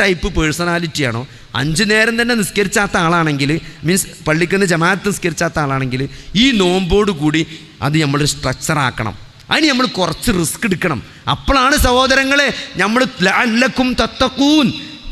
Type പേഴ്സണാലിറ്റിയാണോ അഞ്ചു നേരം തന്നെ നിസ്കരിച്ചാത്ത ആളാണെങ്കിൽ മീൻസ് പള്ളിക്കുന്ന ജമാഅത്ത് നിസ്കരിച്ചാത്ത ആളാണെങ്കിൽ ഈ നോമ്പോട് കൂടി അത് നമ്മൾ സ്ട്രക്ചറാക്കണം അതിന് നമ്മൾ കുറച്ച് റിസ്ക് എടുക്കണം. അപ്പോഴാണ് സഹോദരങ്ങളെ നമ്മൾ ലക്കും തത്തക്കൂൻ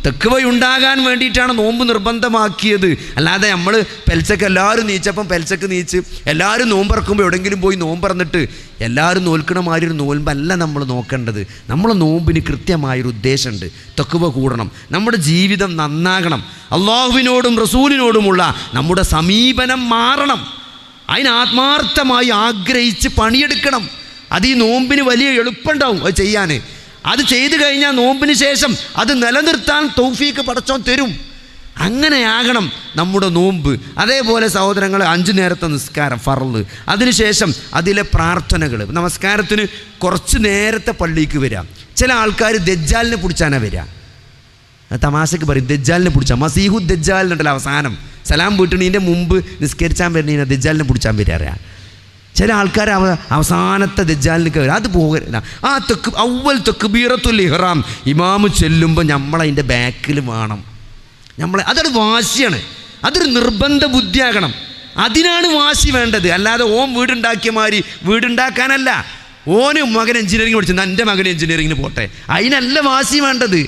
തെക്കുവയുണ്ടാകാൻ വേണ്ടിയിട്ടാണ് നോമ്പ് നിർബന്ധമാക്കിയത്. അല്ലാതെ നമ്മൾ പെൽച്ചക്ക് എല്ലാവരും നീച്ചപ്പം പെൽച്ചക്ക് നീച്ച് എല്ലാവരും നോമ്പിറക്കുമ്പോൾ എവിടെയെങ്കിലും പോയി നോമ്പറന്നിട്ട് എല്ലാവരും നോൽക്കണ മാതിരി ഒരു നോൽമ്പല്ല നമ്മൾ നോക്കേണ്ടത്. നമ്മളെ നോമ്പിന് കൃത്യമായൊരു ഉദ്ദേശമുണ്ട്. തെക്കുവ കൂടണം. നമ്മുടെ ജീവിതം നന്നാകണം. അള്ളാഹുവിനോടും റസൂലിനോടുമുള്ള നമ്മുടെ സമീപനം മാറണം. അതിന് ആത്മാർത്ഥമായി ആഗ്രഹിച്ച് പണിയെടുക്കണം. അത് ഈ നോമ്പിന് വലിയ എളുപ്പമുണ്ടാവും അത് ചെയ്യാൻ അത് ചെയ്തു കഴിഞ്ഞാൽ നോമ്പിന് ശേഷം അത് നിലനിർത്താൻ തൗഫീക്ക് പടച്ചോൻ തരും. അങ്ങനെയാകണം നമ്മുടെ നോമ്പ്. അതേപോലെ സഹോദരങ്ങൾ അഞ്ചു നേരത്തെ നിസ്കാരം ഫറൽ അതിനുശേഷം അതിലെ പ്രാർത്ഥനകൾ. നമസ്കാരത്തിന് കുറച്ച് നേരത്തെ പള്ളിക്ക് വരാം. ചില ആൾക്കാർ ദജ്ജാലിനെ പിടിച്ചാനാ വരിക തമാശക്ക് പറയും ദജ്ജാലിനെ പിടിച്ചാൽ മസീഹു ദജ്ജാലിനുണ്ടല്ലോ അവസാനം. സലാം വീട്ടണീന്റെ മുമ്പ് നിസ്കരിച്ചാൻ വരുന്നതിനെ ദജ്ജാലിനെ പിടിച്ചാൻ വരാറിയാ. ചില ആൾക്കാർ അവ അവസാനത്തെ ദജ്ജാലിന് കയറി അത് പോകരുത്. ആ തെക്ക് അവൽ തെക്ക് ബീറത്തുൽ ഇഹ്റാം. ഇമാമ് ചെല്ലുമ്പോൾ നമ്മളതിന്റെ ബാക്കിൽ വേണം. നമ്മളെ അതൊരു വാശിയാണ്. അതൊരു നിർബന്ധ ബുദ്ധിയാകണം. അതിനാണ് വാശി വേണ്ടത്. അല്ലാതെ ഓം വീടുണ്ടാക്കിയ മാതിരി വീടുണ്ടാക്കാനല്ല. ഓന് മകൻ എഞ്ചിനീയറിംഗ് പഠിച്ചു എന്റെ മകൻ എഞ്ചിനീയറിങ്ങിന് പോട്ടെ. അതിനല്ല വാശി വേണ്ടത്.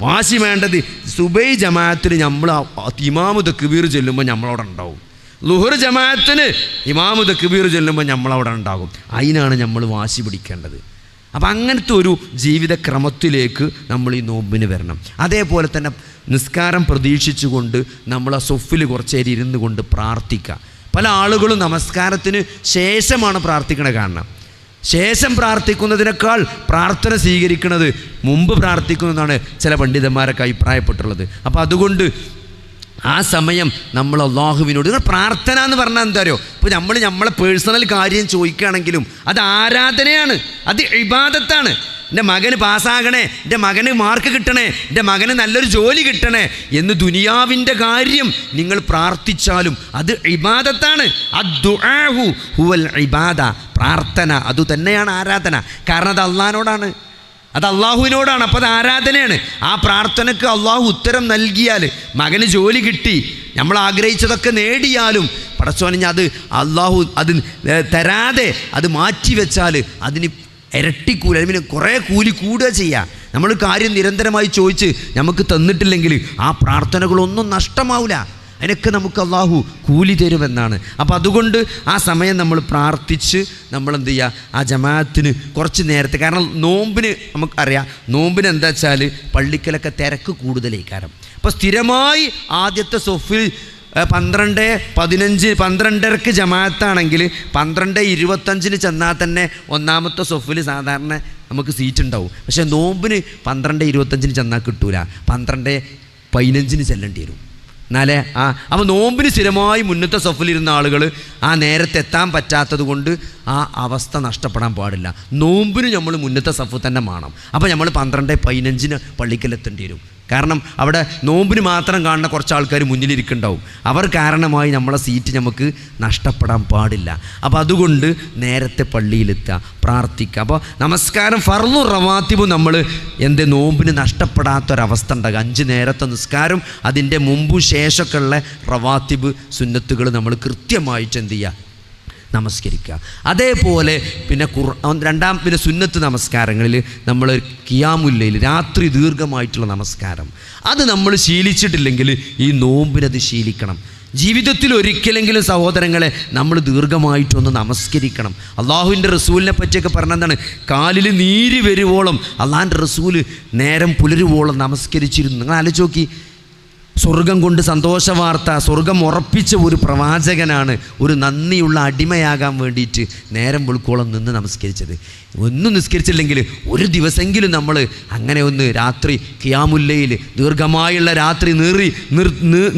വാശി വേണ്ടത് സുബൈ ജമാഅത്തിൽ നമ്മൾ ഇമാമു തക്ബീർ ചെല്ലുമ്പോൾ നമ്മളവിടെ ഉണ്ടാവും. ലുഹർ ജമാഅത്തിന് ഇമാമു കബീർ ചൊല്ലുമ്പോൾ നമ്മളവിടെ ഉണ്ടാകും. അതിനാണ് നമ്മൾ വാശി പിടിക്കേണ്ടത്. അപ്പം അങ്ങനത്തെ ഒരു ജീവിതക്രമത്തിലേക്ക് നമ്മൾ ഈ നോമ്പിന് വരണം. അതേപോലെ തന്നെ നിസ്കാരം പ്രതീക്ഷിച്ചുകൊണ്ട് നമ്മൾ ആ സൊഫിൽ കുറച്ചേരി ഇരുന്ന് കൊണ്ട് പ്രാർത്ഥിക്കുക പല ആളുകളും നമസ്കാരത്തിന് ശേഷമാണ് പ്രാർത്ഥിക്കണ കാരണം ശേഷം പ്രാർത്ഥിക്കുന്നതിനേക്കാൾ പ്രാർത്ഥന സ്വീകരിക്കുന്നത് മുമ്പ് പ്രാർത്ഥിക്കുന്നതാണ് ചില പണ്ഡിതന്മാരൊക്കെ അഭിപ്രായപ്പെട്ടുള്ളത്. അപ്പോൾ അതുകൊണ്ട് ആ സമയം നമ്മൾ അള്ളാഹുവിനോട് പ്രാർത്ഥന എന്ന് പറഞ്ഞാൽ എന്താ ഇപ്പോൾ നമ്മൾ നമ്മളെ പേഴ്സണൽ കാര്യം ചോദിക്കുകയാണെങ്കിലും അത് ആരാധനയാണ് അത് ഇബാദത്താണ്. എന്റെ മകന് പാസ്സാകണേ എന്റെ മകന് മാർക്ക് കിട്ടണേ എന്റെ മകന് നല്ലൊരു ജോലി കിട്ടണേ എന്ന് ദുനിയാവിന്റെ കാര്യം നിങ്ങൾ പ്രാർത്ഥിച്ചാലും അത് ഇബാദത്താണ്. ഹുവൽ ഇബാദ. പ്രാർത്ഥന അതുതന്നെയാണ് ആരാധന. കാരണം അത് അള്ളഹാനോടാണ്. അത് അള്ളാഹുവിനോടാണ് അപ്പോൾ അത് ആരാധനയാണ്. ആ പ്രാർത്ഥനയ്ക്ക് അള്ളാഹു ഉത്തരം നൽകിയാൽ മകന് ജോലി കിട്ടി നമ്മൾ ആഗ്രഹിച്ചതൊക്കെ നേടിയാലും പടച്ചോനെ അത് അള്ളാഹു അത് തരാതെ അത് മാറ്റി വെച്ചാൽ അതിന് ഇരട്ടി കൂലി അതിന് കുറേ കൂലി കൂടുക ചെയ്യുക നമ്മൾ കാര്യം നിരന്തരമായി ചോദിച്ച് നമുക്ക് തന്നിട്ടില്ലെങ്കിൽ ആ പ്രാർത്ഥനകളൊന്നും നഷ്ടമാവില്ല അതിനൊക്കെ നമുക്ക് അള്ളാഹു കൂലി തരുമെന്നാണ്. അപ്പോൾ അതുകൊണ്ട് ആ സമയം നമ്മൾ പ്രാർത്ഥിച്ച് നമ്മൾ എന്ത് ചെയ്യുക ആ ജമാഅത്തിന് കുറച്ച് നേരത്തെ കാരണം നോമ്പിന് നമുക്കറിയാം നോമ്പിന് എന്താ വെച്ചാൽ പള്ളിക്കലൊക്കെ തിരക്ക് കൂടുതലായി കാരണം അപ്പോൾ സ്ഥിരമായി ആദ്യത്തെ സൊഫിൽ പന്ത്രണ്ട് പതിനഞ്ച് പന്ത്രണ്ടരക്ക് ജമാഅത്താണെങ്കിൽ പന്ത്രണ്ട് ഇരുപത്തഞ്ചിന് ചെന്നാൽ തന്നെ ഒന്നാമത്തെ സൊഫിൽ സാധാരണ നമുക്ക് സീറ്റ് ഉണ്ടാവും. പക്ഷേ നോമ്പിന് പന്ത്രണ്ട് ഇരുപത്തഞ്ചിന് ചെന്നാൽ കിട്ടൂല. പന്ത്രണ്ട് പതിനഞ്ചിന് ചെല്ലേണ്ടി വരും. എന്നാലേ ആ അപ്പോൾ നോമ്പിന് സ്ഥിരമായി മുന്നത്തെ സഫിലിരുന്ന ആളുകൾ ആ നേരത്തെ എത്താൻ പറ്റാത്തത് കൊണ്ട് ആ അവസ്ഥ നഷ്ടപ്പെടാൻ പാടില്ല. നോമ്പിന് നമ്മൾ മുന്നത്തെ സഫ് തന്നെ മാണം. അപ്പോൾ നമ്മൾ പന്ത്രണ്ട് പതിനഞ്ചിന് പള്ളിക്കലെത്തേണ്ടി വരും. കാരണം അവിടെ നോമ്പിന് മാത്രം കാണുന്ന കുറച്ച് ആൾക്കാർ മുന്നിലിരിക്കുന്നുണ്ടാവും. അവർ കാരണമായി നമ്മളെ സീറ്റ് നമുക്ക് നഷ്ടപ്പെടാൻ പാടില്ല. അപ്പോൾ അതുകൊണ്ട് നേരത്തെ പള്ളിയിലെത്തുക പ്രാർത്ഥിക്കുക. അപ്പോൾ നമസ്കാരം ഫർലു റവാത്തിബും നമ്മൾ എന്ത് നോമ്പിന് നഷ്ടപ്പെടാത്തൊരവസ്ഥ ഉണ്ടാകുക അഞ്ച് നേരത്തെ നിസ്കാരം അതിന്റെ മുമ്പും ശേഷമൊക്കെ ഉള്ള റവാത്തിബ് സുന്നത്തുകൾ നമ്മൾ കൃത്യമായിട്ട് എന്ത് ചെയ്യുക നമസ്കരിക്കുക. അതേപോലെ പിന്നെ ഖുർആൻ രണ്ടാം പിന്നെ സുന്നത്ത് നമസ്കാരങ്ങളിൽ നമ്മൾ കിയാമുല്ലയിൽ രാത്രി ദീർഘമായിട്ടുള്ള നമസ്കാരം. അത് നമ്മൾ ശീലിച്ചിട്ടില്ലെങ്കിൽ ഈ നോമ്പിനത് ശീലിക്കണം. ജീവിതത്തിൽ ഒരിക്കലെങ്കിലും സഹോദരങ്ങളെ നമ്മൾ ദീർഘമായിട്ടൊന്ന് നമസ്കരിക്കണം. അള്ളാഹുവിന്റെ റസൂലിനെ പറ്റിയൊക്കെ പറഞ്ഞെന്താണ് കാലിൽ നീര് വരുവോളം അള്ളാഹിന്റെ റസൂൽ നേരം പുലരുവോളം നമസ്കരിച്ചിരുന്നു. നിങ്ങൾ ആലോചിച്ച് നോക്കി സ്വർഗം കൊണ്ട് സന്തോഷ വാർത്ത സ്വർഗം ഉറപ്പിച്ച ഒരു പ്രവാചകനാണ് ഒരു നന്ദിയുള്ള അടിമയാകാൻ വേണ്ടിയിട്ട് നേരം വെളുക്കോളം നിന്ന് നമസ്കരിച്ചത്. ഒന്നും നിസ്കരിച്ചില്ലെങ്കിൽ ഒരു ദിവസമെങ്കിലും നമ്മൾ അങ്ങനെ ഒന്ന് രാത്രി കിയാമുല്ലയിൽ ദീർഘമായുള്ള രാത്രി നീറി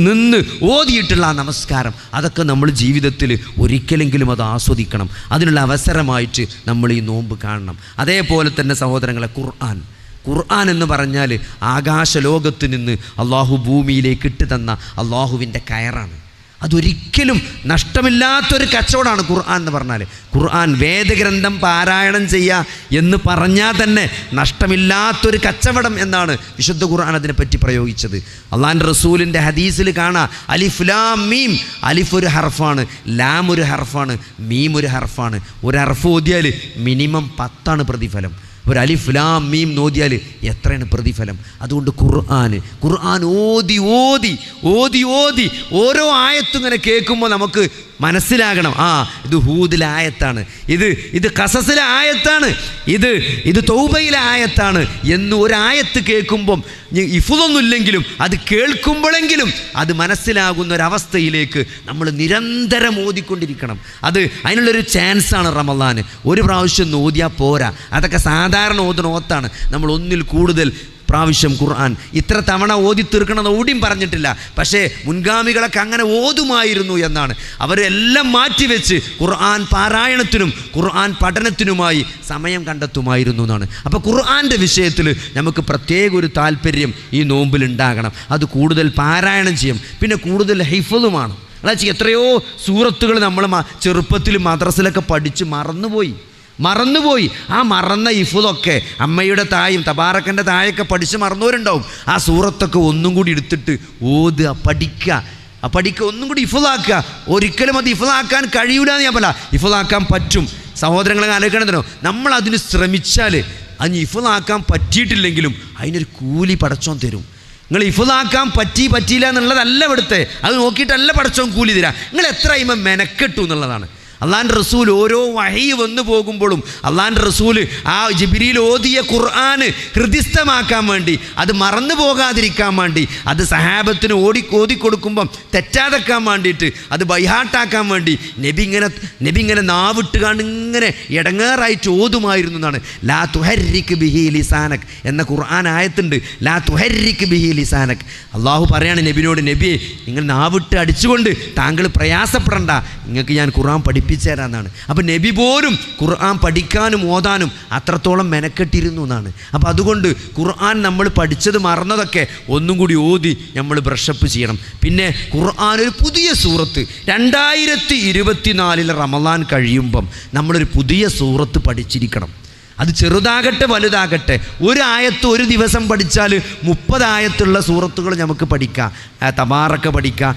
നിന്ന് ഓതിയിട്ടുള്ള ആ നമസ്കാരം അതൊക്കെ നമ്മൾ ജീവിതത്തിൽ ഒരിക്കലെങ്കിലും അത് ആസ്വദിക്കണം. അതിനുള്ള അവസരമായിട്ട് നമ്മൾ ഈ നോമ്പ് കാണണം. അതേപോലെ തന്നെ സഹോദരങ്ങളെ ഖുർആൻ. ഖുർആൻ എന്ന് പറഞ്ഞാൽ ആകാശലോകത്ത് നിന്ന് അള്ളാഹു ഭൂമിയിലേക്ക് ഇട്ട് തന്ന അള്ളാഹുവിന്റെ കയറാണ്. അതൊരിക്കലും നഷ്ടമില്ലാത്തൊരു കച്ചവടമാണ് ഖുർആൻ എന്ന് പറഞ്ഞാൽ. ഖുർആൻ വേദഗ്രന്ഥം പാരായണം ചെയ്യുക എന്ന് പറഞ്ഞാൽ തന്നെ നഷ്ടമില്ലാത്തൊരു കച്ചവടം എന്നാണ് വിശുദ്ധ ഖുർആൻ അതിനെപ്പറ്റി പ്രയോഗിച്ചത്. അള്ളാന്റെ റസൂലിന്റെ ഹദീസിൽ കാണാം അലിഫ് ലാം മീം. അലിഫ് ഒരു ഹർഫാണ് ലാം ഒരു ഹർഫാണ് മീം ഒരു ഹർഫാണ്. ഒരു ഹർഫ് ഓതിയാൽ മിനിമം പത്താണ് പ്രതിഫലം. ഒരു അലിഫ് ലാം മീം നോദിയാൽ എത്രയാണ് പ്രതിഫലം? അതുകൊണ്ട് ഖുർആൻ ഖുർആൻ ഓതി ഓതി ഓതി ഓതി ഓരോ ആയത്തും ഇങ്ങനെ കേൾക്കുമ്പോൾ നമുക്ക് മനസ്സിലാകണം. ആ ഇത് ഹൂദിലെ ആയത്താണ്. ഇത് ഇത് കസസിലെ ആയത്താണ്. ഇത് ഇത് തൗബയിലെ ആയത്താണ്. എന്ന് ഒരായത്ത് കേൾക്കുമ്പം ഇഫുതൊന്നുമില്ലെങ്കിലും അത് കേൾക്കുമ്പോഴെങ്കിലും അത് മനസ്സിലാകുന്ന ഒരവസ്ഥയിലേക്ക് നമ്മൾ നിരന്തരം ഓതിക്കൊണ്ടിരിക്കണം. അത് അതിനുള്ളൊരു ചാൻസാണ് റമദാന്. ഒരു പ്രാവശ്യം ഒന്ന് ഓതിയാൽ പോരാ. അതൊക്കെ സാധാരണ ഓതണ ഓത്താണ്. നമ്മൾ ഒന്നിൽ കൂടുതൽ പ്രാവശ്യം ഖുർആൻ. ഇത്ര തവണ ഓതി തീർക്കണമെന്ന് ഓടിയും പറഞ്ഞിട്ടില്ല. പക്ഷേ മുൻഗാമികളൊക്കെ അങ്ങനെ ഓതുമായിരുന്നു എന്നാണ്. അവരെല്ലാം മാറ്റിവെച്ച് ഖുർആൻ പാരായണത്തിനും ഖുർആൻ പഠനത്തിനുമായി സമയം കണ്ടെത്തുമായിരുന്നു എന്നാണ്. അപ്പോൾ ഖുർആന്റെ വിഷയത്തിൽ നമുക്ക് പ്രത്യേക ഒരു താല്പര്യം ഈ നോമ്പിൽ ഉണ്ടാകണം. അത് കൂടുതൽ പാരായണം ചെയ്യും. പിന്നെ കൂടുതൽ ഹൈഫതുമാണ് അതാ എത്രയോ സൂറത്തുകൾ നമ്മൾ ചെറുപ്പത്തിൽ മദ്രസിലൊക്കെ പഠിച്ച് മറന്നുപോയി. മറന്നുപോയി. ആ മറന്ന ഇഫുതൊക്കെ അമ്മയുടെ തായും തബാറക്കന്റെ തായൊക്കെ പഠിച്ച് മറന്നവരുണ്ടാവും. ആ സൂറത്തൊക്കെ ഒന്നും കൂടി എടുത്തിട്ട് ഓതുക പഠിക്കുക. ആ പഠിക്കുക ഒന്നും കൂടി ഇഫുതാക്കുക ഒരിക്കലും അത് ഇഫുതാക്കാൻ കഴിയൂല എന്ന് ഞാൻ പറ ഇഫുതാക്കാൻ പറ്റും. സഹോദരങ്ങളെ ആലോചിക്കണമെന്നോ നമ്മൾ അതിന് ശ്രമിച്ചാൽ അതിന് ഇഫുതാക്കാൻ പറ്റിയിട്ടില്ലെങ്കിലും അതിനൊരു കൂലി പടച്ചോൻ തരും. നിങ്ങൾ ഇഫുതാക്കാൻ പറ്റി പറ്റിയില്ല എന്നുള്ളതല്ല ഇവിടുത്തെ. അത് നോക്കിയിട്ടല്ല പടച്ചോൻ കൂലി തരാം. നിങ്ങൾ എത്ര കഴിയുമ്പോൾ മെനക്കെട്ടു എന്നുള്ളതാണ്. അള്ളാന്റെ റസൂൽ ഓരോ വഴി വന്നു പോകുമ്പോഴും അള്ളാന്റെ റസൂൽ ആ ജിബിരിയിൽ ഓതിയ ഖുർആൻ ഹൃദിസ്ഥമാക്കാൻ വേണ്ടി അത് മറന്നു പോകാതിരിക്കാൻ വേണ്ടി അത് സഹാബത്തിന് ഓടി ഓതിക്കൊടുക്കുമ്പം തെറ്റാതെക്കാൻ വേണ്ടിയിട്ട് അത് ബൈഹാട്ടാക്കാൻ വേണ്ടി നബി ഇങ്ങനെ നബി ഇങ്ങനെ നാവിട്ടുകാണ്ട് ഇങ്ങനെ ഇടങ്ങേറായിട്ട് ഓതുമായിരുന്നു എന്നാണ്. ലാ തുഹരിക്ക് ബിഹി ലിസാനക് എന്ന ഖുർആൻ ആയത്തുണ്ട്. ലാ തുഹരിക്ക് ബിഹി ലിസാനക്. അള്ളാഹു പറയാണ് നബിനോട് നബിയെ നിങ്ങൾ നാവിട്ട് അടിച്ചുകൊണ്ട് താങ്കൾ പ്രയാസപ്പെടണ്ട. നിങ്ങൾക്ക് ഞാൻ ഖുർആൻ പഠിപ്പിച്ചു തരാമെന്നാണ് അപ്പം നബി പോലും ഖുർആൻ പഠിക്കാനും ഓതാനും അത്രത്തോളം മെനക്കെട്ടിരുന്നു എന്നാണ്. അപ്പം അതുകൊണ്ട് ഖുർആൻ നമ്മൾ പഠിച്ചത് മറന്നതൊക്കെ ഒന്നും കൂടി ഓതി നമ്മൾ ബ്രഷപ്പ് ചെയ്യണം. പിന്നെ ഖുർആൻ ഒരു പുതിയ സൂറത്ത്. രണ്ടായിരത്തി ഇരുപത്തിനാലിൽ റമദാൻ കഴിയുമ്പം നമ്മളൊരു പുതിയ സൂറത്ത് പഠിച്ചിരിക്കണം. അത് ചെറുതാകട്ടെ വലുതാകട്ടെ. ഒരു ആയത്ത് ഒരു ദിവസം പഠിച്ചാൽ മുപ്പതായത്തുള്ള സൂറത്തുകൾ നമുക്ക് പഠിക്കാം. തമാറൊക്കെ പഠിക്കാം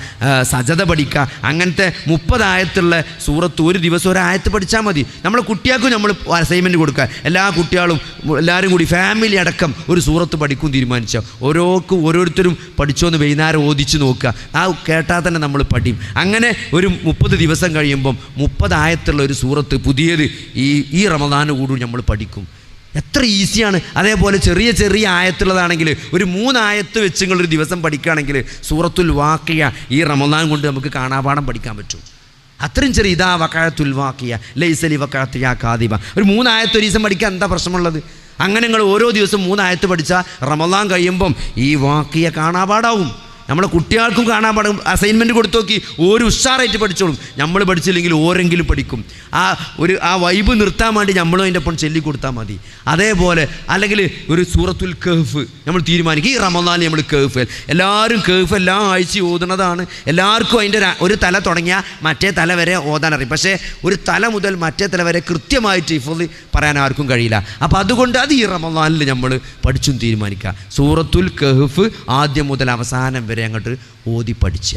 സജത പഠിക്കാം. അങ്ങനത്തെ മുപ്പതായത്തുള്ള സൂറത്ത് ഒരു ദിവസം ഒരു ആയത്ത് പഠിച്ചാൽ മതി. നമ്മൾ കുട്ടികൾക്കും നമ്മൾ അസൈൻമെന്റ് കൊടുക്കുക എല്ലാ കുട്ടികളും എല്ലാവരും കൂടി ഫാമിലി അടക്കം ഒരു സൂറത്ത് പഠിക്കും തീരുമാനിച്ചാൽ ഓരോക്കും ഓരോരുത്തരും പഠിച്ചോന്ന് വൈകുന്നേരം ഓദിച്ച് നോക്കുക. ആ കേട്ടാൽ തന്നെ നമ്മൾ പഠിക്കും അങ്ങനെ ഒരു മുപ്പത് ദിവസം കഴിയുമ്പം മുപ്പതായത്തുള്ള ഒരു സൂറത്ത് പുതിയത് ഈ ഈ റമദാന് കൂടും നമ്മൾ പഠിക്കും. എത്ര ഈസിയാണ്. അതേപോലെ ചെറിയ ചെറിയ ആയത്തുള്ളതാണെങ്കിൽ ഒരു മൂന്നായത്ത് വെച്ച് നിങ്ങളൊരു ദിവസം പഠിക്കുകയാണെങ്കിൽ സൂറത്തുൽ വാക്കിയ ഈ റമദാൻ കൊണ്ട് നമുക്ക് കാണാപാഠം പഠിക്കാൻ പറ്റും. അത്രയും ചെറിയ ഇതാ വക്കാഴത്തുൽ വാക്കിയ ലൈസലി വക്കാത്തിയ കാദിബ ഒരു മൂന്നായത്ത് ഒരു ദിവസം പഠിക്കാൻ എന്താ പ്രശ്നമുള്ളത്? അങ്ങനെ നിങ്ങൾ ഓരോ ദിവസം മൂന്നായത്ത് പഠിച്ചാൽ റമദാൻ കഴിയുമ്പം ഈ വാക്കിയ കാണാപാടാവും നമ്മളെ കുട്ടികൾക്കും കാണാൻ പാടും. അസൈൻമെന്റ് കൊടുത്തു നോക്കി ഒരു ഉഷാറായിട്ട് പഠിച്ചോളും. നമ്മൾ പഠിച്ചില്ലെങ്കിൽ ഓരെങ്കിലും പഠിക്കും. ആ ഒരു ആ വൈബ് നിർത്താൻ വേണ്ടി നമ്മളും അതിന്റെ ഒപ്പം ചൊല്ലി കൊടുത്താൽ മതി. അതേപോലെ അല്ലെങ്കിൽ ഒരു സൂറത്തുൽ കഹ്ഫ് നമ്മൾ തീരുമാനിക്കും. ഈ റമദാൻ നമ്മൾ കഹ്ഫ്. എല്ലാവരും കഹ്ഫ് എല്ലാ ആഴ്ച ഓതുന്നതാണ്. എല്ലാവർക്കും അതിന്റെ ഒരു- തല തുടങ്ങിയാൽ മറ്റേ തല വരെ ഓതാൻ പക്ഷേ ഒരു തല മുതൽ മറ്റേ തല വരെ കൃത്യമായിട്ട് ഇഫുദ് പറയാൻ ആർക്കും കഴിയില്ല. അപ്പോൾ അതുകൊണ്ട് അത് ഈ റമദാനിൽ നമ്മൾ പഠിച്ചും തീരുമാനിക്കുക. സൂറത്തുൽ കഹ്ഫ് ആദ്യം മുതൽ അവസാനം വരെ അങ്ങോട്ട് ഓതി പഠിച്ച.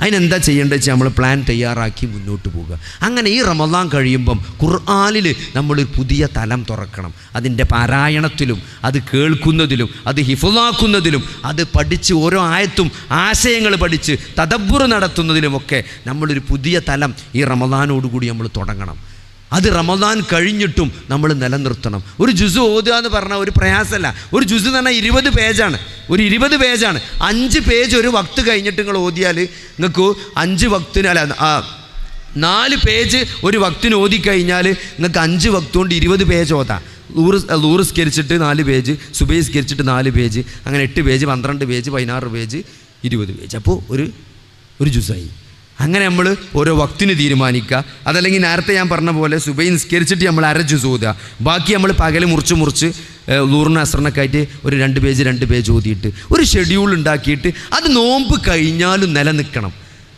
അതിനെന്താ ചെയ്യേണ്ടത് വെച്ചാൽ നമ്മൾ പ്ലാൻ തയ്യാറാക്കി മുന്നോട്ട് പോവുക. അങ്ങനെ ഈ റമദാൻ കഴിയുമ്പം ഖുർആാനിൽ നമ്മളൊരു പുതിയ തലം തുറക്കണം. അതിന്റെ പാരായണത്തിലും അത് കേൾക്കുന്നതിലും അത് ഹിഫുലാക്കുന്നതിലും അത് പഠിച്ച് ഓരോ ആയത്തും ആശയങ്ങൾ പഠിച്ച് തദബുറ് നടത്തുന്നതിലുമൊക്കെ നമ്മളൊരു പുതിയ തലം ഈ റമദാനോടുകൂടി നമ്മൾ തുടങ്ങണം. അത് റമദാൻ കഴിഞ്ഞിട്ടും നമ്മൾ നിലനിർത്തണം. ഒരു ജുസ് ഓതുക എന്ന് പറഞ്ഞാൽ ഒരു പ്രയാസമല്ല. ഒരു ജുസ് എന്ന് പറഞ്ഞാൽ ഇരുപത് പേജാണ്. ഒരു ഇരുപത് പേജാണ്. അഞ്ച് പേജ് ഒരു വക്ത് കഴിഞ്ഞിട്ട് നിങ്ങൾ ഓതിയാൽ നിങ്ങൾക്ക് അഞ്ച് വക്തിന് അല്ല നാല് പേജ് ഒരു വക്തിന് ഓതിക്കഴിഞ്ഞാൽ നിങ്ങൾക്ക് അഞ്ച് വക്ത് കൊണ്ട് ഇരുപത് പേജ് ഓതാം. ലൂറ് സ്കരിച്ചിട്ട് നാല് പേജ് സുബൈ സ്കരിച്ചിട്ട് നാല് പേജ് അങ്ങനെ എട്ട് പേജ് പന്ത്രണ്ട് പേജ് പതിനാറ് പേജ് ഇരുപത് പേജ്. അപ്പോൾ ഒരു ഒരു ജ്യൂസായി അങ്ങനെ നമ്മൾ ഓരോ വക്തിന് തീരുമാനിക്കുക. അതല്ലെങ്കിൽ നേരത്തെ ഞാൻ പറഞ്ഞ പോലെ സുബൈ നിസ്കരിച്ചിട്ട് നമ്മൾ അരച്ച് ചോദുക ബാക്കി നമ്മൾ പകൽ മുറിച്ച് മുറിച്ച് ലൂറിന് അസറിനൊക്കെ ആയിട്ട് ഒരു രണ്ട് പേജ് രണ്ട് പേജ് ഓതിയിട്ട് ഒരു ഷെഡ്യൂൾ ഉണ്ടാക്കിയിട്ട് അത് നോമ്പ് കഴിഞ്ഞാലും നിലനിൽക്കണം.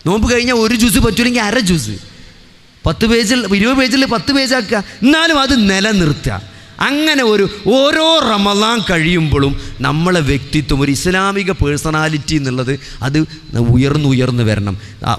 നോമ്പ് കഴിഞ്ഞാൽ ഒരു ജ്യൂസ് പറ്റൂലെങ്കിൽ അര ജ്യൂസ് പത്ത് പേജിൽ ഇരുപത് പേജിൽ പത്ത് പേജാക്കുക എന്നാലും അത് നിലനിർത്തുക. അങ്ങനെ ഒരു ഓരോ റമദാൻ കഴിയുമ്പോഴും നമ്മളെ വ്യക്തിത്വം ഒരു ഇസ്ലാമിക പേഴ്സണാലിറ്റി എന്നുള്ളത് അത് ഉയർന്നു ഉയർന്നു വരണം.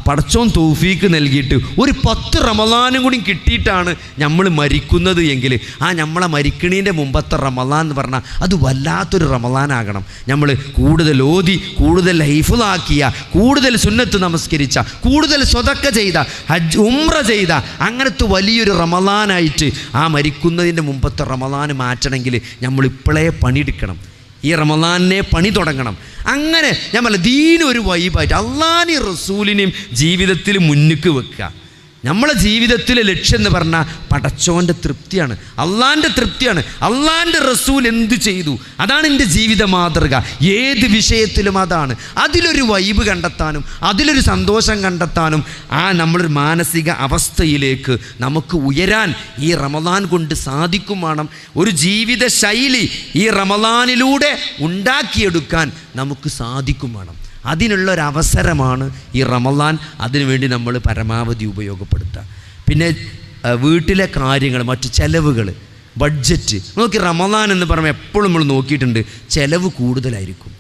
പടച്ചോൻ തോഫീക്ക് നൽകിയിട്ട് ഒരു പത്ത് റമദാനും കൂടി കിട്ടിയിട്ടാണ് നമ്മൾ മരിക്കുന്നത് എങ്കിൽ ആ നമ്മളെ മരിക്കണീന്റെ മുമ്പത്തെ റമദാൻ എന്ന് പറഞ്ഞാൽ അത് വല്ലാത്തൊരു റമദാനാകണം നമ്മൾ കൂടുതൽ ഓതി കൂടുതൽ ഹൈഫുലാക്കിയ കൂടുതൽ സുന്നത്ത് നമസ്കരിച്ച കൂടുതൽ സ്വതക്ക ചെയ്ത ഹജ്ജ് ഉമ്ര ചെയ്ത അങ്ങനത്തെ വലിയൊരു റമദാനായിട്ട് ആ മരിക്കുന്നതിന്റെ മുമ്പത്തെ റമലാൻ മാറ്റണമെങ്കിൽ നമ്മൾ ഇപ്പോഴേ പണിയെടുക്കണം. ഈ റമദാനെ പണി തുടങ്ങണം. അങ്ങനെ ഞാൻ ദീനൊരു വൈബായിട്ട് അള്ളാനെയും റസൂലിനെയും ജീവിതത്തിൽ മുന്നിക്ക് വെക്കുക. നമ്മളെ ജീവിതത്തിലെ ലക്ഷ്യം എന്ന് പറഞ്ഞാൽ പടച്ചോന്റെ തൃപ്തിയാണ് അള്ളാന്റെ തൃപ്തിയാണ്. അള്ളാന്റെ റസൂൽ എന്ത് ചെയ്തു? അതാണ് എന്റെ ജീവിത മാതൃക. ഏത് വിഷയത്തിലും അതാണ്. അതിലൊരു വൈബ് കണ്ടെത്താനും അതിലൊരു സന്തോഷം കണ്ടെത്താനും ആ നമ്മളൊരു മാനസിക അവസ്ഥയിലേക്ക് നമുക്ക് ഉയരാൻ ഈ റമദാൻ കൊണ്ട് സാധിക്കും വേണം. ഒരു ജീവിത ശൈലി ഈ റമദാനിലൂടെ ഉണ്ടാക്കിയെടുക്കാൻ നമുക്ക് സാധിക്കും വേണം. അതിനുള്ള ഒരു അവസരമാണ് ഈ റമദാൻ അതിനുവേണ്ടി നമ്മൾ പരമാവധി ഉപയോഗപ്പെടുത്തുക. പിന്നെ വീട്ടിലെ കാര്യങ്ങൾ മറ്റു ചെലവുകൾ ബഡ്ജറ്റ്. നോക്കി റമദാൻ എന്ന് പറയുമ്പോൾ എപ്പോഴും നമ്മൾ നോക്കിയിട്ടുണ്ട് ചെലവ് കൂടുതലായിരിക്കും.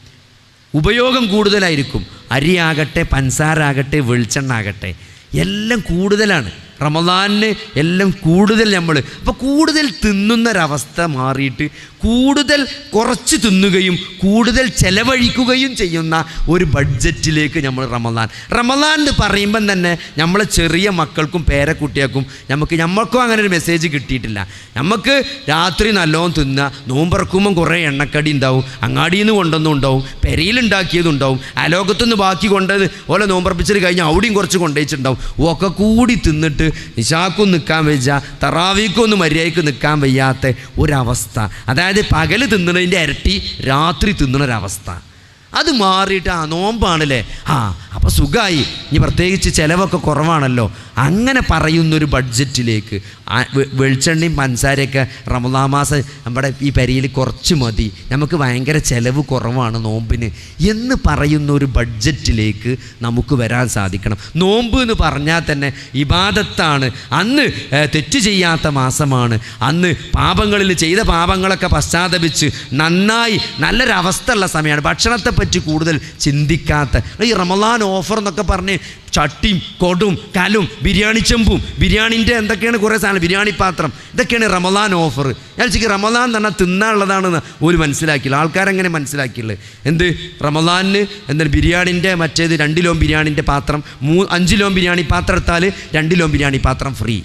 ഉപയോഗം കൂടുതലായിരിക്കും. അരിയാകട്ടെ പഞ്ചസാരാകട്ടെ വെളിച്ചെണ്ണ ആകട്ടെ എല്ലാം കൂടുതലാണ്. റമദാനിന് എല്ലാം കൂടുതൽ നമ്മൾ അപ്പോൾ കൂടുതൽ തിന്നുന്നൊരവസ്ഥ മാറിയിട്ട് കൂടുതൽ കുറച്ച് തിന്നുകയും കൂടുതൽ ചെലവഴിക്കുകയും ചെയ്യുന്ന ഒരു ബഡ്ജറ്റിലേക്ക് നമ്മൾ റമദാൻ. റമദാൻ എന്ന് പറയുമ്പം തന്നെ നമ്മളെ ചെറിയ മക്കൾക്കും പേരക്കുട്ടികൾക്കും നമുക്ക് നമ്മൾക്കും അങ്ങനെ ഒരു മെസ്സേജ് കിട്ടിയിട്ടില്ല. നമുക്ക് രാത്രി നല്ലോണം തിന്നുക നോമ്പറക്കുമ്പം കുറേ എണ്ണക്കടി ഉണ്ടാവും അങ്ങാടിയിൽ നിന്ന് കൊണ്ടൊന്നും ഉണ്ടാവും പെരയിലുണ്ടാക്കിയതുണ്ടാവും അലോകത്തുനിന്ന് ബാക്കി കൊണ്ടത് ഓലെ നോമ്പറപ്പിച്ചിട്ട് കഴിഞ്ഞാൽ അവിടെയും കുറച്ച് കൊണ്ടുവച്ചിട്ടുണ്ടാവും. ഒക്കെ കൂടി തിന്നിട്ട് നിശാക്കും നിൽക്കാൻ വയ്യ തറാവീക്കൊന്നും മര്യാദയ്ക്ക് നിൽക്കാൻ വയ്യാത്ത ഒരവസ്ഥ. അതായത് പകൽ തിന്നണതിന്റെ ഇരട്ടി രാത്രി തിന്നണൊരവസ്ഥ. അത് മാറിയിട്ട് ആ നോമ്പാണല്ലേ? ആ അപ്പോൾ സുഖമായി ഇനി പ്രത്യേകിച്ച് ചിലവൊക്കെ കുറവാണല്ലോ. അങ്ങനെ പറയുന്നൊരു ബഡ്ജറ്റിലേക്ക് വെളിച്ചെണ്ണയും പഞ്ചസാരയൊക്കെ റമദാ മാസം നമ്മുടെ ഈ പരിയിൽ കുറച്ച് മതി. നമുക്ക് ഭയങ്കര ചിലവ് കുറവാണ് നോമ്പിന്. എന്ന് പറയുന്ന ഒരു ബഡ്ജറ്റിലേക്ക് നമുക്ക് വരാൻ സാധിക്കണം. നോമ്പ് എന്ന് പറഞ്ഞാൽ തന്നെ ഇബാദത്താണ്. അന്ന് തെറ്റ് ചെയ്യാത്ത മാസമാണ്. അന്ന് പാപങ്ങളിൽ ചെയ്ത പാപങ്ങളൊക്കെ പശ്ചാത്തപിച്ച് നന്നായി നല്ലൊരവസ്ഥ ഉള്ള സമയമാണ്. ഭക്ഷണത്തെപ്പറ്റി കൂടുതൽ ചിന്തിക്കാത്ത. ഈ റമലാൻ ഓഫർ എന്നൊക്കെ പറഞ്ഞ് ചട്ടിയും കൊടും കലും ബിരിയാണി ചെമ്പും. ബിരിയാണിന്റെ എന്തൊക്കെയാണ് കുറേ സാധനം? ബിരിയാണി പാത്രം. ഇതൊക്കെയാണ് റമദാൻ ഓഫർ. ഞാൻ റമദാൻ എന്ന് പറഞ്ഞാൽ തിന്നാനുള്ളതാണെന്ന് ഒരു മനസ്സിലാക്കിയില്ല. ആൾക്കാരെങ്ങനെ മനസ്സിലാക്കിയുള്ളത് എന്ത്? റമദാനിന് എന്താണ് ബിരിയാണിന്റെ മറ്റേത് രണ്ട് ലോം ബിരിയാണിന്റെ പാത്രം മൂ അഞ്ച് ലോം ബിരിയാണി പാത്രം എടുത്താൽ രണ്ട് ലോം ബിരിയാണി പാത്രം ഫ്രീ.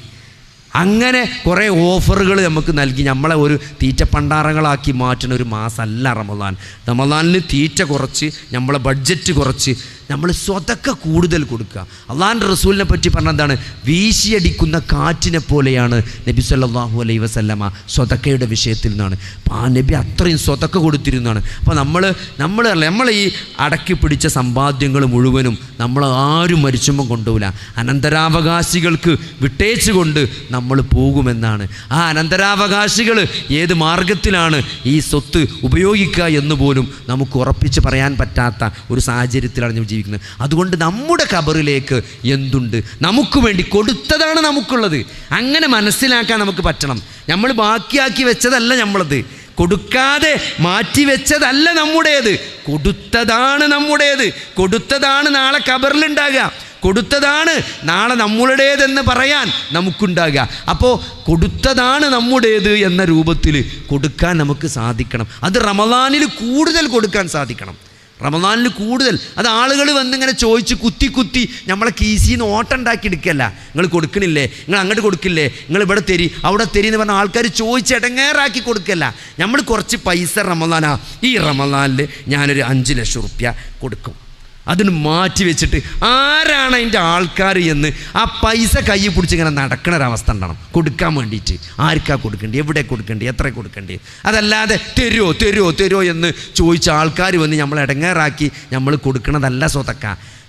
അങ്ങനെ കുറേ ഓഫറുകൾ നമുക്ക് നൽകി. നമ്മളെ ഒരു തീറ്റ പണ്ടാരങ്ങളാക്കി മാറ്റുന്ന ഒരു മാസമല്ല റമദാൻ റമദാനിന് തീറ്റ കുറച്ച് നമ്മളെ ബഡ്ജറ്റ് കുറച്ച് നമ്മൾ സ്വതക്ക കൂടുതൽ കൊടുക്കുക. അള്ളാഹാൻ റസൂലിനെ പറ്റി പറഞ്ഞ എന്താണ്? വീശിയടിക്കുന്ന കാറ്റിനെ പോലെയാണ് നബി സല്ലാഹു അലൈ വസല്ലമ സ്വതക്കയുടെ വിഷയത്തിൽ നിന്നാണ്. അപ്പോൾ ആ നബി അത്രയും സ്വതക്ക കൊടുത്തിരുന്നതാണ്. അപ്പോൾ നമ്മൾ നമ്മൾ നമ്മൾ ഈ അടക്കി പിടിച്ച സമ്പാദ്യങ്ങൾ മുഴുവനും നമ്മൾ ആരും മരിച്ചുമ്പം കൊണ്ടുപോകില്ല അനന്തരാവകാശികൾക്ക് വിട്ടേച്ചുകൊണ്ട് നമ്മൾ പോകുമെന്നാണ്. ആ അനന്തരാവകാശികൾ ഏത് മാർഗത്തിലാണ് ഈ സ്വത്ത് ഉപയോഗിക്കുക എന്ന് പോലും നമുക്ക് ഉറപ്പിച്ച് പറയാൻ പറ്റാത്ത ഒരു സാഹചര്യത്തിലാണ് നമ്മൾ ജീവിക്കുന്നത്. അതുകൊണ്ട് നമ്മുടെ കബറിലേക്ക് എന്തുണ്ട്? നമുക്ക് വേണ്ടി കൊടുത്തതാണ് നമുക്കുള്ളത്. അങ്ങനെ മനസ്സിലാക്കാൻ നമുക്ക് പറ്റണം. നമ്മൾ ബാക്കിയാക്കി വെച്ചതല്ല നമ്മളത്. കൊടുക്കാതെ മാറ്റി വെച്ചതല്ല നമ്മുടേത്. കൊടുത്തതാണ് നമ്മുടേത്. കൊടുത്തതാണ് നാളെ കബറിലുണ്ടാകുക കൊടുത്തതാണ് നാളെ നമ്മളുടേതെന്ന് പറയാൻ നമുക്കുണ്ടാകുക. അപ്പോൾ കൊടുത്തതാണ് നമ്മുടേത് എന്ന രൂപത്തിൽ കൊടുക്കാൻ നമുക്ക് സാധിക്കണം. അത് റമദാനിൽ കൂടുതൽ കൊടുക്കാൻ സാധിക്കണം. റമദാനിൽ കൂടുതൽ. അത് ആളുകൾ വന്നിങ്ങനെ ചോദിച്ച് കുത്തി കുത്തി നമ്മളെ കീസിൽ നിന്ന് ഓട്ടം ഉണ്ടാക്കി എടുക്കല്ല. നിങ്ങൾ കൊടുക്കണില്ലേ? നിങ്ങൾ അങ്ങോട്ട് കൊടുക്കില്ലേ? നിങ്ങൾ ഇവിടെ തരി അവിടെ തരി എന്ന് പറഞ്ഞ ആൾക്കാർ ചോദിച്ച് ഇടങ്ങേറാക്കി കൊടുക്കല്ല. നമ്മൾ കുറച്ച് പൈസ റമദാനാ. ഈ റമദാനിൽ ഞാനൊരു അഞ്ച് ലക്ഷം റുപ്യ കൊടുക്കും. അതിന് മാറ്റി വെച്ചിട്ട് ആരാണ് അതിന്റെ ആൾക്കാർ എന്ന് ആ പൈസ കൈ പിടിച്ച് ഇങ്ങനെ നടക്കണ ഒരവസ്ഥ ഉണ്ടാവണം. കൊടുക്കാൻ വേണ്ടിയിട്ട്. ആർക്കാ കൊടുക്കേണ്ടി? എവിടെ കൊടുക്കേണ്ടി? എത്ര കൊടുക്കേണ്ടി? അതല്ലാതെ തരുമോ തരുമോ തരുമോ എന്ന് ചോദിച്ച ആൾക്കാർ വന്ന് നമ്മൾ ഇടങ്ങേറാക്കി നമ്മൾ കൊടുക്കണതല്ല സ്വതക്ക.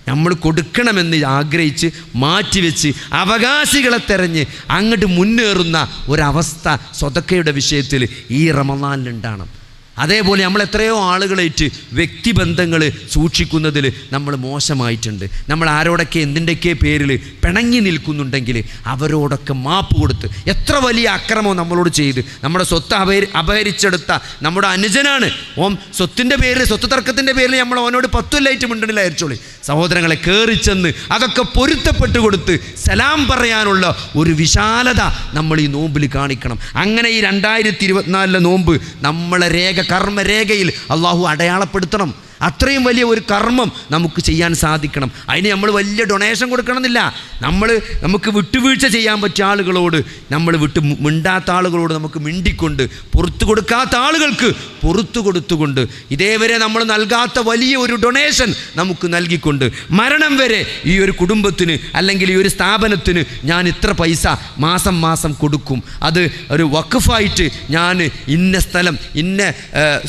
നമ്മൾ കൊടുക്കണമെന്ന് ആഗ്രഹിച്ച് മാറ്റിവെച്ച് അവകാശികളെ തെരഞ്ഞ് അങ്ങോട്ട് മുന്നേറുന്ന ഒരവസ്ഥ സ്വതക്കയുടെ വിഷയത്തിൽ ഈ റമദാനിലുണ്ടാണ് അതേപോലെ നമ്മൾ എത്രയോ ആളുകളായിട്ട് വ്യക്തിബന്ധങ്ങൾ സൂക്ഷിക്കുന്നതിൽ നമ്മൾ മോശമായിട്ടുണ്ട്. നമ്മൾ ആരോടൊക്കെ എന്തിന്റെയൊക്കെ പേരിൽ പിണങ്ങി നിൽക്കുന്നുണ്ടെങ്കിൽ അവരോടൊക്കെ മാപ്പ് കൊടുത്ത് എത്ര വലിയ അക്രമം നമ്മളോട് ചെയ്ത്. നമ്മുടെ സ്വത്ത് അപഹരി അപഹരിച്ചെടുത്ത നമ്മുടെ അനുജനാണ്. ഓം സ്വത്തിന്റെ പേരിൽ സ്വത്ത് തർക്കത്തിന്റെ പേരിൽ നമ്മൾ അവനോട് പത്തുല്ലായിട്ട് മിണ്ടണില്ല അയച്ചോളി സഹോദരങ്ങളെ കയറിച്ചെന്ന് അതൊക്കെ പൊരുത്തപ്പെട്ട് കൊടുത്ത് സലാം പറയാനുള്ള ഒരു വിശാലത നമ്മൾ ഈ നോമ്പിൽ കാണിക്കണം. അങ്ങനെ ഈ രണ്ടായിരത്തി ഇരുപത്തിനാലിലെ നോമ്പ് നമ്മളെ രേഖ കർമ്മരേഖയിൽ അള്ളാഹു അടയാളപ്പെടുത്തണം. അത്രയും വലിയ ഒരു കർമ്മം നമുക്ക് ചെയ്യാൻ സാധിക്കണം. അതിന് നമ്മൾ വലിയ ഡൊണേഷൻ കൊടുക്കണമെന്നില്ല. നമ്മൾ നമുക്ക് വിട്ടുവീഴ്ച ചെയ്യാൻ പറ്റിയ ആളുകളോട് നമ്മൾ വിട്ട് മിണ്ടാത്ത ആളുകളോട് നമുക്ക് മിണ്ടിക്കൊണ്ട് പുറത്തു കൊടുക്കാത്ത ആളുകൾക്ക് പുറത്തു കൊടുത്തുകൊണ്ട് ഇതേവരെ നമ്മൾ നൽകാത്ത വലിയ ഒരു ഡൊണേഷൻ നമുക്ക് നൽകിക്കൊണ്ട് മരണം വരെ ഈ ഒരു കുടുംബത്തിന് അല്ലെങ്കിൽ ഈ ഒരു സ്ഥാപനത്തിന് ഞാൻ ഇത്ര പൈസ മാസം മാസം കൊടുക്കും. അത് ഒരു വഖഫായിട്ട് ഞാൻ ഇന്ന സ്ഥലം ഇന്ന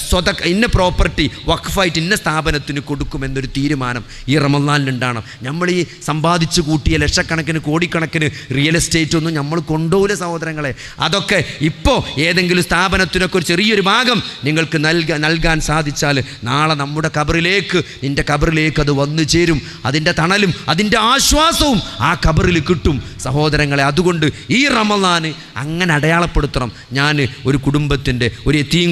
സ്വത ഇന്ന പ്രോപ്പർട്ടി വഖഫായിട്ട് ഇന്ന സ്ഥാപനത്തിന് കൊടുക്കുമെന്നൊരു തീരുമാനം ഈ റമദാനിലുണ്ടാണ് നമ്മൾ ഈ സമ്പാദിച്ചു കൂട്ടിയ ലക്ഷക്കണക്കിന് കോടിക്കണക്കിന് റിയൽ എസ്റ്റേറ്റ് ഒന്നും നമ്മൾ കൊണ്ടുപോകില്ല സഹോദരങ്ങളെ. അതൊക്കെ ഇപ്പോൾ ഏതെങ്കിലും സ്ഥാപനത്തിനൊക്കെ ഒരു ചെറിയൊരു ഭാഗം നിങ്ങൾക്ക് നൽകാൻ നൽകാൻ സാധിച്ചാൽ നാളെ നമ്മുടെ കബറിലേക്ക് നിന്റെ കബറിലേക്ക് അത് വന്നു ചേരും. അതിന്റെ തണലും അതിന്റെ ആശ്വാസവും ആ കബറിൽ കിട്ടും. സഹോദരങ്ങളെ അതുകൊണ്ട് ഈ റമദാന് അങ്ങനെ അടയാളപ്പെടുത്തണം. ഞാൻ ഒരു കുടുംബത്തിന്റെ ഒരു എത്തിയും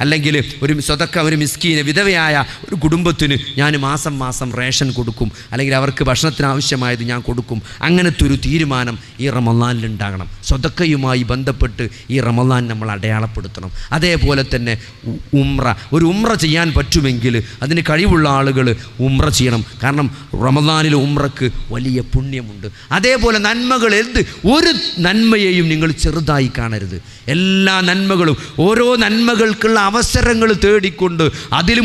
അല്ലെങ്കിൽ ഒരു സ്വതക്ക ഒരു മിസ്കീന് വിധവയായ ഒരു കുടുംബത്തിന് ഞാൻ മാസം മാസം റേഷൻ കൊടുക്കും അല്ലെങ്കിൽ അവർക്ക് ഭക്ഷണത്തിന് ആവശ്യമായത് ഞാൻ കൊടുക്കും. അങ്ങനത്തെ ഒരു തീരുമാനം ഈ റമദാനിൽ ഉണ്ടാകണം. സ്വതക്കയുമായി ബന്ധപ്പെട്ട് ഈ റമദാൻ നമ്മൾ അടയാളപ്പെടുത്തണം. അതേപോലെ തന്നെ ഉമ്ര ഒരു ഉമ്ര ചെയ്യാൻ പറ്റുമെങ്കിൽ അതിന് കഴിവുള്ള ആളുകൾ ഉമ്ര ചെയ്യണം. കാരണം റമദാനിൽ ഉമ്രക്ക് വലിയ പുണ്യമുണ്ട്. അതേപോലെ നന്മകൾ എന്ത്? ഒരു നന്മയെയും നിങ്ങൾ ചെറുതായി കാണരുത്. എല്ലാ നന്മകളും ഓരോ നന്മകൾക്കുള്ള അവസരങ്ങൾ തേടിക്കൊണ്ട് അതിൽ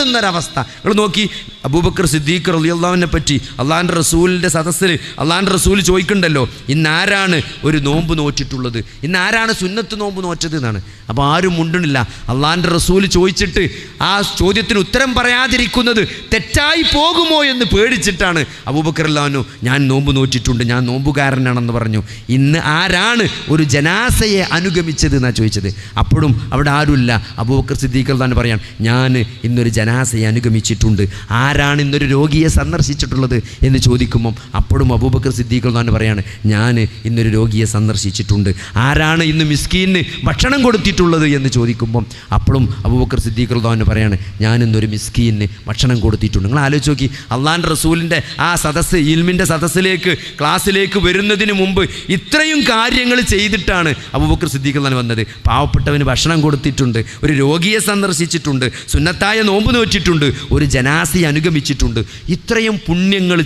മുന്നേറുന്നൊരവസ്ഥ നിങ്ങൾ നോക്കി അബൂബക്കർ സിദ്ദീഖ് റളിയല്ലാഹുവിനെ പറ്റി അള്ളാഹാന്റെ റസൂലിന്റെ സദസ്സിൽ അള്ളാഹാന്റെ റസൂൽ ചോദിക്കണ്ടല്ലോ ഇന്നാരാണ് ഒരു നോമ്പ് നോറ്റിട്ടുള്ളത്? ഇന്നാരാണ് സുന്നത്ത് നോമ്പ് നോറ്റത് എന്നാണ്. അപ്പോൾ ആരും മുണ്ടണില്ല അള്ളാഹാന്റെ റസൂൽ ചോദിച്ചിട്ട് ആ ചോദ്യത്തിന് ഉത്തരം പറയാതിരിക്കുന്നത് തെറ്റായി പോകുമോ എന്ന് പേടിച്ചിട്ടാണ് അബൂബക്കർ അല്ലാഹു ഞാൻ നോമ്പ് നോറ്റിട്ടുണ്ട് ഞാൻ നോമ്പുകാരനാണെന്ന് പറഞ്ഞു. ഇന്ന് ആരാണ് ഒരു ജനാസയെ അനുഗമിച്ചത് എന്നാണ് ചോദിച്ചത്? അപ്പോഴും അവിടെ ആരുമില്ല. അബൂബക്കർ സിദ്ദീഖ് അള്ളഹാൻ പറയാൻ ഞാൻ ഇന്നൊരു ജനാസയെ അനുഗമിച്ചിട്ടുണ്ട് ആരാണ് ഇന്നൊരു രോഗിയെ സന്ദർശിച്ചിട്ടുള്ളത് എന്ന് ചോദിക്കുമ്പം അപ്പോഴും അബൂബക്കർ സിദ്ദീഖ് തന്നെ പറയാണ് ഞാൻ ഇന്നൊരു രോഗിയെ സന്ദർശിച്ചിട്ടുണ്ട്. ആരാണ് ഇന്ന് മിസ്കീന് ഭക്ഷണം കൊടുത്തിട്ടുള്ളത്? എന്ന് ചോദിക്കുമ്പം അപ്പോഴും അബൂബക്കർ സിദ്ദീഖ് തന്നെ പറയാണ് ഞാൻ ഇന്നൊരു മിസ്കീന് ഭക്ഷണം കൊടുത്തിട്ടുണ്ട്. നിങ്ങൾ ആലോചിച്ച് നോക്കി അള്ളാൻ റസൂലിന്റെ ആ സദസ്സ് ഇൽമിന്റെ സദസ്സിലേക്ക് ക്ലാസ്സിലേക്ക് വരുന്നതിന് മുമ്പ് ഇത്രയും കാര്യങ്ങൾ ചെയ്തിട്ടാണ് അബൂബക്കർ സിദ്ദീഖ് തന്നെ വന്നത്. പാവപ്പെട്ടവന് ഭക്ഷണം കൊടുത്തിട്ടുണ്ട് ഒരു രോഗിയെ സന്ദർശിച്ചിട്ടുണ്ട് സുന്നത്തായ നോമ്പ് നോറ്റിട്ടുണ്ട് ഒരു ജനാസയെ അനുഗമിച്ചിട്ടുണ്ട്. ഇത്രയും പുണ്യങ്ങൾ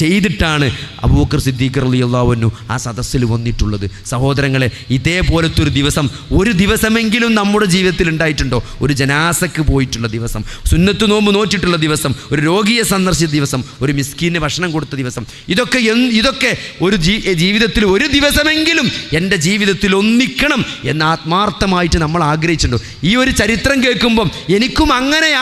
ചെയ്തിട്ടാണ് അബൂക്കർ സിദ്ദീഖർ അലി അള്ളാഹുനു ആ സദസ്സിൽ വന്നിട്ടുള്ളത്. സഹോദരങ്ങളെ ഇതേപോലത്തെ ഒരു ദിവസം ഒരു ദിവസമെങ്കിലും നമ്മുടെ ജീവിതത്തിൽ ഉണ്ടായിട്ടുണ്ടോ? ഒരു ജനാസക്ക് പോയിട്ടുള്ള ദിവസം സുന്നത്ത് നോമ്പ് നോറ്റിട്ടുള്ള ദിവസം ഒരു രോഗിയെ സന്ദർശിച്ച ദിവസം ഒരു മിസ്കീന് ഭക്ഷണം കൊടുത്ത ദിവസം. ഇതൊക്കെ ഇതൊക്കെ ഒരു ജീവിതത്തിൽ ഒരു ദിവസമെങ്കിലും എന്റെ ജീവിതത്തിൽ ഒന്നിക്കണം എന്ന് ആത്മാർത്ഥമായിട്ട് നമ്മൾ ആഗ്രഹിച്ചിട്ടുണ്ടോ. ഈ ഒരു ചരിത്രം കേൾക്കുമ്പം എനിക്കും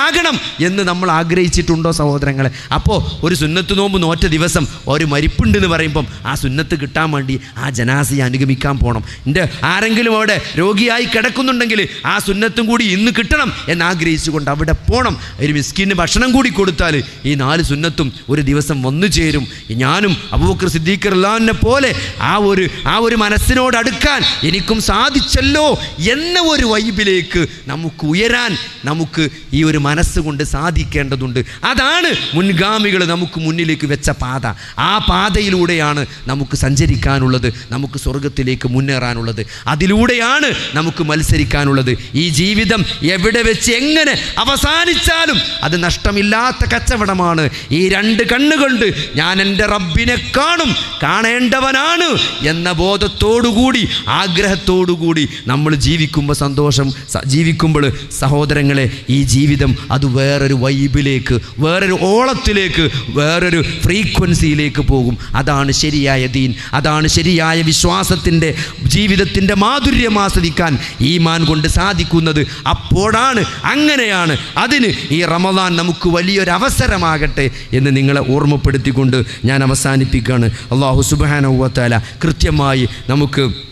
അങ്ങനെയാകണം എന്ന് നമ്മൾ ആഗ്രഹിച്ചിട്ടുണ്ടോ സഹോദരങ്ങളെ? അപ്പോൾ ഒരു സുന്നത്ത് നോമ്പ് നോറ്റ ദിവസം ഒരു മരിപ്പുണ്ട് എന്ന് പറയുമ്പം ആ സുന്നത്ത് കിട്ടാൻ വേണ്ടി ആ ജനാസയെ അനുഗമിക്കാൻ പോകണം എന്റെ ആരെങ്കിലും അവിടെ രോഗിയായി കിടക്കുന്നുണ്ടെങ്കിൽ ആ സുന്നത്തും കൂടി ഇന്ന് കിട്ടണം എന്ന് ആഗ്രഹിച്ചുകൊണ്ട് അവിടെ പോകണം ഒരു മിസ്കിന് ഭക്ഷണം കൂടി കൊടുത്താൽ ഈ നാല് സുന്നത്തും ഒരു ദിവസം വന്നു ചേരും. ഞാനും അബൂബക്കർ സിദ്ദീഖർ അള്ളാഹിനെ പോലെ ആ ഒരു ആ ഒരു മനസ്സിനോട് അടുക്കാൻ എനിക്കും സാധിച്ചല്ലോ എന്ന ഒരു വൈബിലേക്ക് നമുക്ക് ഉയരാൻ നമുക്ക് ഈ ഒരു മനസ്സുകൊണ്ട് സാധിക്കേണ്ടതുണ്ട്. അതാണ് മുൻഗാമികൾ നമുക്ക് മുന്നിലേക്ക് വെച്ച പാത. ആ പാതയിലൂടെയാണ് നമുക്ക് സഞ്ചരിക്കാനുള്ളത് നമുക്ക് സ്വർഗത്തിലേക്ക് മുന്നേറാനുള്ളത്. അതിലൂടെയാണ് നമുക്ക് മത്സരിക്കാനുള്ളത്. ഈ ജീവിതം എവിടെ വെച്ച് എങ്ങനെ അവസാനിച്ചാലും അത് നഷ്ടമില്ലാത്ത കച്ചവടമാണ്. ഈ രണ്ട് കണ്ണുകൊണ്ട് ഞാൻ എന്റെ റബ്ബിനെ കാണും കാണേണ്ടവനാണ് എന്ന ബോധത്തോടുകൂടി ആഗ്രഹത്തോടുകൂടി നമ്മൾ ജീവിക്കുമ്പോൾ സന്തോഷം ജീവിക്കുമ്പോൾ സഹോദരങ്ങളെ ഈ ജീവിതം അത് വേറൊരു വൈബിലേക്ക് വേറൊരു ഓളത്തിലേക്ക് വേറൊരു ഫ്രീക്വൻസിയിലേക്ക് പോകും. അതാണ് ശരിയായ ദീൻ. അതാണ് ശരിയായ വിശ്വാസത്തിന്റെ ജീവിതത്തിന്റെ മാധുര്യം ആസ്വദിക്കാൻ ഈമാൻ കൊണ്ട് സാധിക്കുന്നത്. അപ്പോഴാണ് അങ്ങനെയാണ്. അതിന് ഈ റമദാൻ നമുക്ക് വലിയൊരു അവസരമാകട്ടെ എന്ന് നിങ്ങളെ ഓർമ്മപ്പെടുത്തിക്കൊണ്ട് ഞാൻ അവസാനിപ്പിക്കുകയാണ്. അള്ളാഹു സുബാനവത്താല കൃത്യമായി നമുക്ക്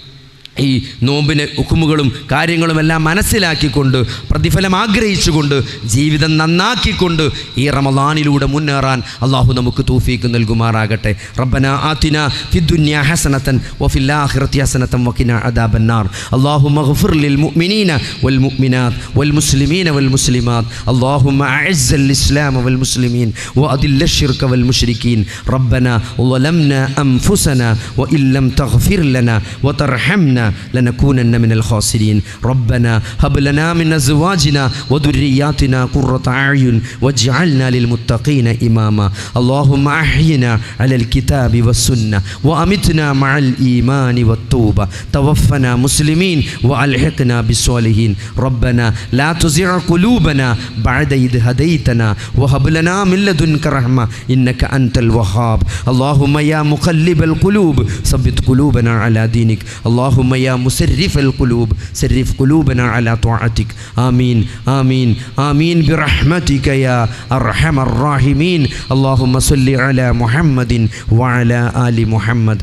ഈ നോമ്പിന് ഹുക്കുമുകളും കാര്യങ്ങളുമെല്ലാം മനസ്സിലാക്കിക്കൊണ്ട് പ്രതിഫലം ആഗ്രഹിച്ചുകൊണ്ട് ജീവിതം നന്നാക്കിക്കൊണ്ട് ഈ റമദാനിലൂടെ മുന്നേറാൻ അള്ളാഹു നമുക്ക് തൂഫീക്ക് നൽകുമാറാകട്ടെ റബ്ബന ആത്തിന ഫിദ്ദുന്യ ഹസനത്തൻ വഫിൽ ആഖിറതി ഹസനത്തൻ വഖിന അദാബന്നാർ اللهم اغفر للمؤمنين والمؤمنات والمسلمين والمسلمات اللهم أعز الإسلام والمسلمين وأذل الشرك والمشركين ربنا ظلمنا أنفسنا وإن لم تغفر لنا وترحمنا لنكونن من الخاسرين. ربنا هب لنا من أزواجنا وذرياتنا قرة أعين واجعلنا للمتقين إماما. اللهم أحينا على الكتاب والسنة وأمتنا مع الإيمان والتوبة. توفنا مسلمين وألحقنا بالصالحين. ربنا لا تزع قلوبنا بعد إذ هديتنا. وهب لنا من لدنك رحمة إنك أنت الوهاب. اللهم يا مقلب القلوب ثبت قلوبنا على دينك. اللهم يا مسرف القلوب سرف قلوبنا على طاعتك. آمين آمين آمين. برحمتك يا أرحم الراحمين. اللهم صل على محمد وعلى آل محمد.